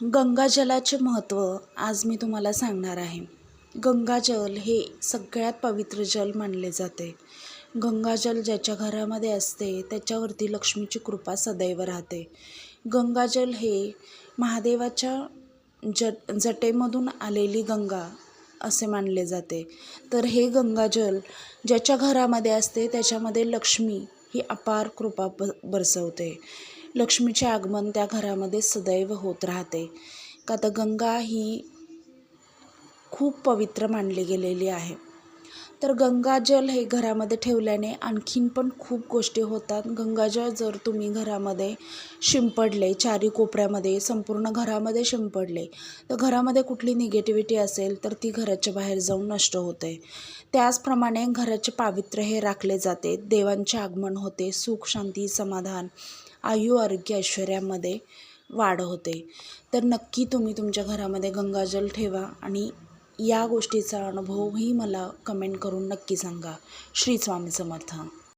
गंगाजलाचे महत्त्व आज मी तुम्हाला सांगणार आहे. गंगाजल हे सगळ्यात पवित्र जल मानले जाते. गंगाजल ज्याच्या घरामध्ये असते त्याच्यावरती लक्ष्मीची कृपा सदैव राहते. गंगाजल हे महादेवाच्या ज जटेमधून आलेली गंगा असे मानले जाते. तर हे गंगाजल ज्याच्या घरामध्ये असते त्याच्यामध्ये लक्ष्मी ही अपार कृपा ब बरसवते. लक्ष्मीचे आगमन त्या घरामध्ये सदैव होत राहते. का तर गंगा ही खूप पवित्र मानली गेलेली आहे. तर गंगाजल हे घरामध्ये ठेवल्याने आणखीन पण खूप गोष्टी होतात. गंगाजल जर तुम्ही घरामध्ये शिंपडले चारी कोपऱ्यामध्ये संपूर्ण घरामध्ये शिंपडले तर घरामध्ये कुठली निगेटिव्हिटी असेल तर ती घराच्या बाहेर जाऊन नष्ट होते. त्याचप्रमाणे घराचे पावित्र्य हे राखले जाते. देवांचे आगमन होते. सुख शांती समाधान आयु आरोग्य ऐश्वर्यामध्ये वाढ होते. तर नक्की तुम्ही तुमच्या घरामध्ये गंगाजल ठेवा आणि या गोष्टीचा अनुभवही मला कमेंट करून नक्की सांगा. श्री स्वामी समर्थ.